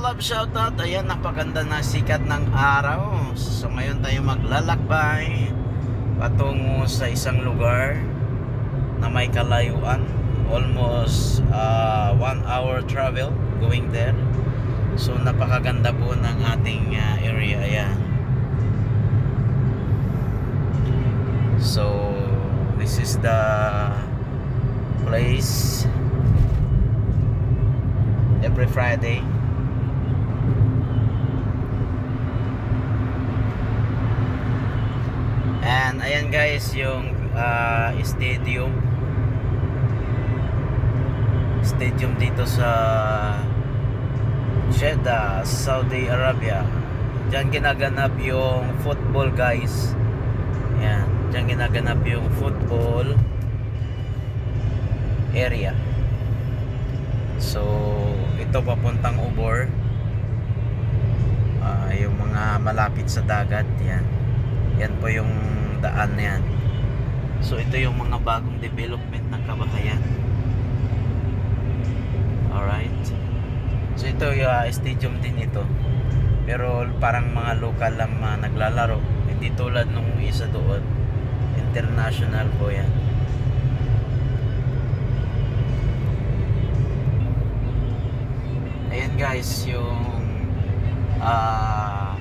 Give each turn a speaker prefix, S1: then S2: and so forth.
S1: shoutout. Ayan, napaganda na sikat ng araw. So ngayon tayo maglalakbay patungo sa isang lugar na may kalayuan. Almost uh, one hour travel going there. So napakaganda po ng ating uh, area. Ayan. So this is the place every Friday. And ayan guys yung ah, stadium. Stadium dito sa Jeddah, Saudi Arabia. Diyan ginaganap yung football guys. Yan, diyan ginaganap yung football area. So, ito papuntang Ubor. Ah, yung mga malapit sa dagat, yan. Yan po yung daan na yan. So, ito yung mga bagong development ng kabahayan. Alright. So, ito yung ah, stadium din ito. Pero parang mga local lang mga naglalaro. Hindi tulad nung isa doon. International po yan. Ayan guys, yung ah